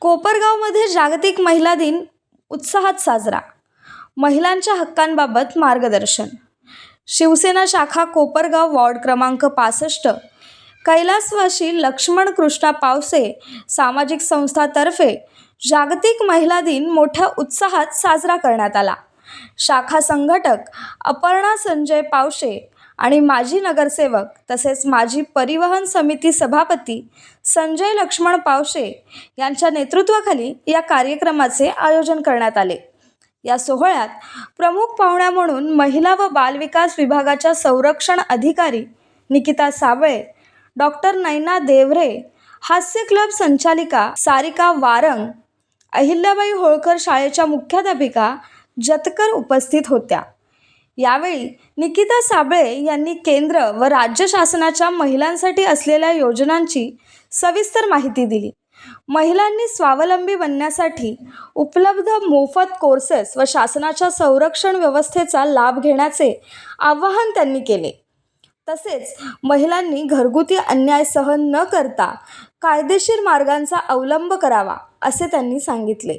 कोपरगावमध्ये जागतिक महिला दिन उत्साहात साजरा. महिलांच्या हक्कांबाबत मार्गदर्शन. शिवसेना शाखा कोपरगाव वॉर्ड क्रमांक पासष्ट. कैलासवाशी लक्ष्मण कृष्णा पावसे सामाजिक संस्थातर्फे जागतिक महिला दिन मोठ्या उत्साहात साजरा करण्यात आला. शाखा संघटक अपर्णा संजय पावशे आणि माजी नगरसेवक तसेच माजी परिवहन समिती सभापती संजय लक्ष्मण पावशे यांच्या नेतृत्वाखाली या कार्यक्रमाचे आयोजन करण्यात आले. या सोहळ्यात प्रमुख पाहुण्या म्हणून महिला व बालविकास विभागाच्या संरक्षण अधिकारी निकिता साबळे डॉक्टर नैना देवरे हास्य क्लब संचालिका सारिका वारंग अहिल्याबाई होळकर शाळेच्या मुख्याध्यापिका जतकर उपस्थित होत्या. यावेळी निकिता साबळे यांनी केंद्र व राज्य शासनाच्या महिलांसाठी असलेल्या योजनांची सविस्तर माहिती दिली. महिलांनी स्वावलंबी बनण्यासाठी उपलब्ध मोफत कोर्सेस व शासनाच्या संरक्षण व्यवस्थेचा लाभ घेण्याचे आवाहन त्यांनी केले. तसेच महिलांनी घरगुती अन्याय सहन न करता कायदेशीर मार्गांचा अवलंब करावा असे त्यांनी सांगितले.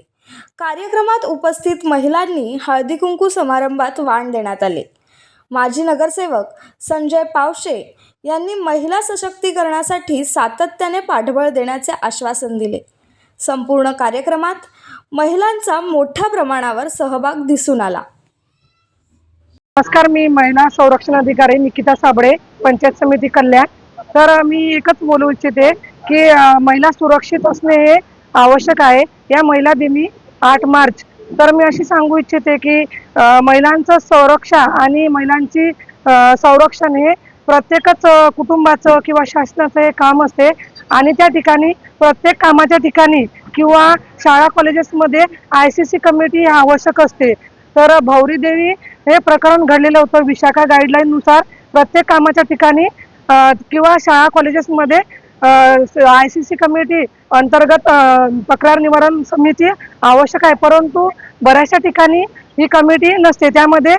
कार्यक्रमात उपस्थित महिलांनी हळदी कुंकू समारंभात वाण देण्यात आले. माजी नगरसेवक संजय पावशे यांनी महिला सशक्तीकरणासाठी सातत्याने पाठबळ देण्याचे आश्वासन दिले. संपूर्ण कार्यक्रमात महिलांचा मोठ्या प्रमाणावर सहभाग दिसून आला. नमस्कार मी महिला संरक्षण अधिकारी निकिता साबळे पंचायत समिती कल्याण. तर मी एकच बोलू इच्छिते की महिला सुरक्षित असणे हे आवश्यक आहे. या महिला दिनी आठ मार्च. तर मी अशी सांगू इच्छिते की महिलांचं संरक्षण आणि महिलांची संरक्षण हे प्रत्येकच कुटुंबाचं किंवा शासनाचं हे काम असते. आणि त्या ठिकाणी प्रत्येक कामाच्या ठिकाणी किंवा शाळा कॉलेजेसमध्ये आय सी सी कमिटी आवश्यक असते. तर भौरी देवी हे प्रकरण घडलेलं होतं विशाखा गाईडलाईननुसार प्रत्येक कामाच्या ठिकाणी किंवा शाळा कॉलेजेसमध्ये आय सी सी कमिटी अंतर्गत तक्रार निवारण समिती आवश्यक आहे. परंतु बऱ्याचशा ठिकाणी ही कमिटी नसते. त्यामध्ये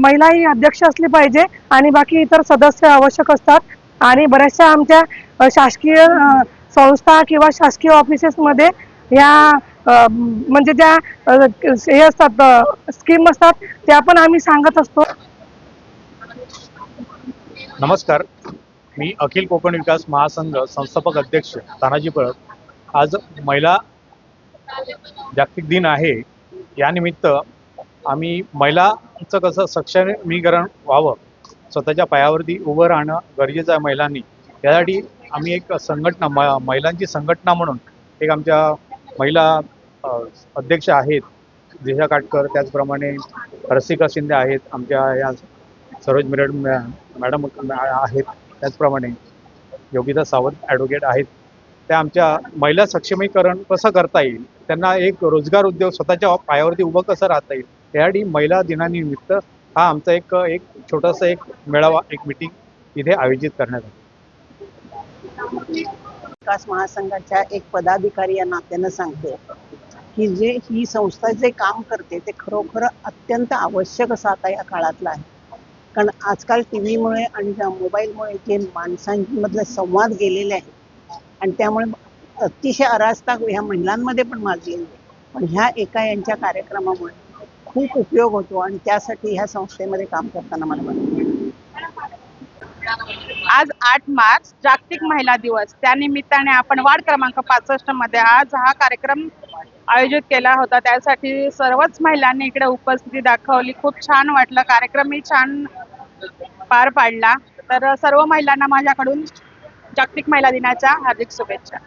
महिला ही अध्यक्ष असली पाहिजे आणि बाकी इतर सदस्य आवश्यक असतात. आणि बऱ्याचशा आमच्या शासकीय संस्था किंवा शासकीय ऑफिसेसमध्ये या म्हणजे ज्या हे असतात स्कीम असतात त्या पण आम्ही सांगत असतो. नमस्कार. मी अखिल कोकण विकास महासंघ संस्थापक अध्यक्ष तानाजी पळत. आज महिला जागतिक दिन आहे. यानिमित्त आम्ही महिलांचं कसं सक्षमीकरण व्हावं स्वतःच्या पायावरती उभं राहणं गरजेचं आहे महिलांनी. यासाठी आम्ही एक संघटना म महिलांची संघटना म्हणून एक आमच्या महिला अध्यक्ष आहेत. दिशा काटकर त्याचप्रमाणे रसिका शिंदे आहेत. आमच्या या सरोज मिरड मॅडम आहेत. त्याचप्रमाणे योगिता सावंत ॲडव्होकेट आहेत. त्या आमच्या महिला सक्षमीकरण कसं करता येईल? त्यांना एक रोजगार उद्योग स्वतःच्या पायावरती उभं कसं राहता येईल? त्यासाठी महिला दिनानिमित्त हा आमचा एक एक छोटासा एक मेळावा एक मिटिंग इथे आयोजित करण्यात आली. विकास महासंघाच्या एक पदाधिकारी या नात्यानं सांगते की जे ही संस्था जे काम करते ते खरोखर अत्यंत आवश्यक असं आता या काळातलं आहे. कारण आजकाल टी व्हीमुळे आणि त्या मोबाईलमुळे जे माणसांमधले संवाद गेलेले आहेत आणि त्यामुळे अतिशय अराजता ह्या महिलांमध्ये पण माजलेली आहे. पण ह्या एका यांच्या कार्यक्रमामुळे खूप उपयोग होतो आणि त्यासाठी ह्या संस्थेमध्ये काम करताना मला वाटतं. आज आठ मार्च जागतिक महिला दिवस. त्यानिमित्ताने आपण वार्ड क्रमांक पासष्टमध्ये आज हा कार्यक्रम आयोजित केला होता. त्यासाठी सर्वच महिलांनी इकडे उपस्थिती दाखवली. खूप छान वाटलं. कार्यक्रमही छान पार पाडला. तर सर्व महिलांना माझ्याकडून जागतिक महिला दिनाच्या हार्दिक शुभेच्छा.